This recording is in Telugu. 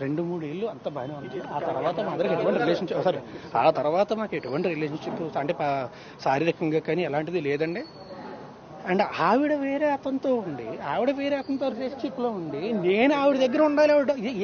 రెండు మూడు ఏళ్ళు అంత బాగానే ఉంది. ఆ తర్వాత మా అందరికి ఎటువంటి రిలేషన్షిప్ సారీ ఆ తర్వాత మాకు ఎటువంటి రిలేషన్షిప్ అంటే శారీరకంగా కానీ ఎలాంటిది లేదండి. అండ్ ఆవిడ వేరే అతనితో ఉండి ఆవిడ వేరే అతనితో రిలేషన్షిప్లో ఉండి నేను ఆవిడ దగ్గర ఉండాలి ఆవిడ ఏ-